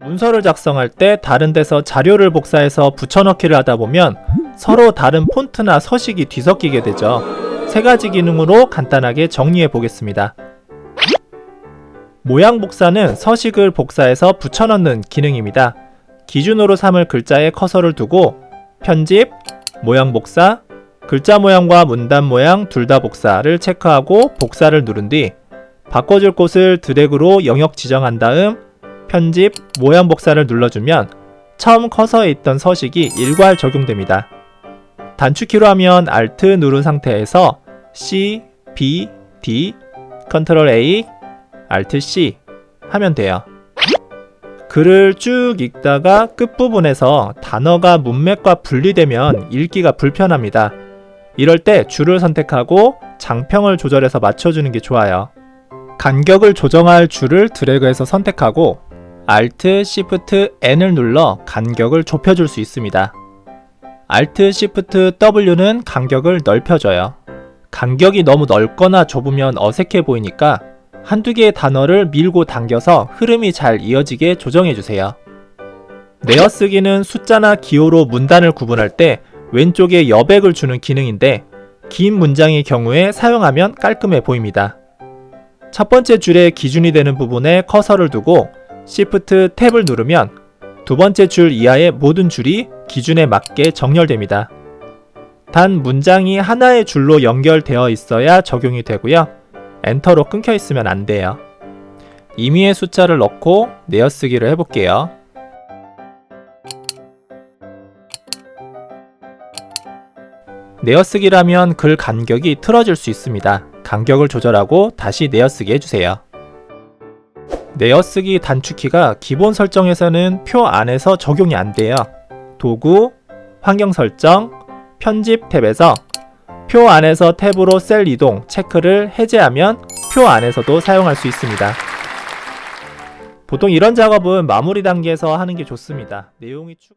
문서를 작성할 때 다른 데서 자료를 복사해서 붙여넣기를 하다 보면 서로 다른 폰트나 서식이 뒤섞이게 되죠. 세 가지 기능으로 간단하게 정리해 보겠습니다. 모양 복사는 서식을 복사해서 붙여넣는 기능입니다. 기준으로 삼을 글자에 커서를 두고 편집, 모양 복사, 글자 모양과 문단 모양 둘 다 복사를 체크하고 복사를 누른 뒤 바꿔줄 곳을 드래그로 영역 지정한 다음 편집, 모양 복사를 눌러주면 처음 커서에 있던 서식이 일괄 적용됩니다. 단축키로 하면 Alt 누른 상태에서 C, B, D, Ctrl A, Alt C 하면 돼요. 글을 쭉 읽다가 끝부분에서 단어가 문맥과 분리되면 읽기가 불편합니다. 이럴 때 줄을 선택하고 장평을 조절해서 맞춰주는 게 좋아요. 간격을 조정할 줄을 드래그해서 선택하고 Alt, Shift, N을 눌러 간격을 좁혀줄 수 있습니다. Alt, Shift, W는 간격을 넓혀줘요. 간격이 너무 넓거나 좁으면 어색해 보이니까 한두 개의 단어를 밀고 당겨서 흐름이 잘 이어지게 조정해주세요. 내어쓰기는 숫자나 기호로 문단을 구분할 때 왼쪽에 여백을 주는 기능인데 긴 문장의 경우에 사용하면 깔끔해 보입니다. 첫 번째 줄의 기준이 되는 부분에 커서를 두고 Shift 탭을 누르면 두 번째 줄 이하의 모든 줄이 기준에 맞게 정렬됩니다. 단 문장이 하나의 줄로 연결되어 있어야 적용이 되고요. 엔터로 끊겨 있으면 안 돼요. 임의의 숫자를 넣고 내어쓰기를 해볼게요. 내어쓰기라면 글 간격이 틀어질 수 있습니다. 간격을 조절하고 다시 내어쓰기 해주세요. 내어쓰기 단축키가 기본 설정에서는 표 안에서 적용이 안 돼요. 도구, 환경 설정, 편집 탭에서 표 안에서 탭으로 셀 이동 체크를 해제하면 표 안에서도 사용할 수 있습니다. 보통 이런 작업은 마무리 단계에서 하는 게 좋습니다. 내용이 추가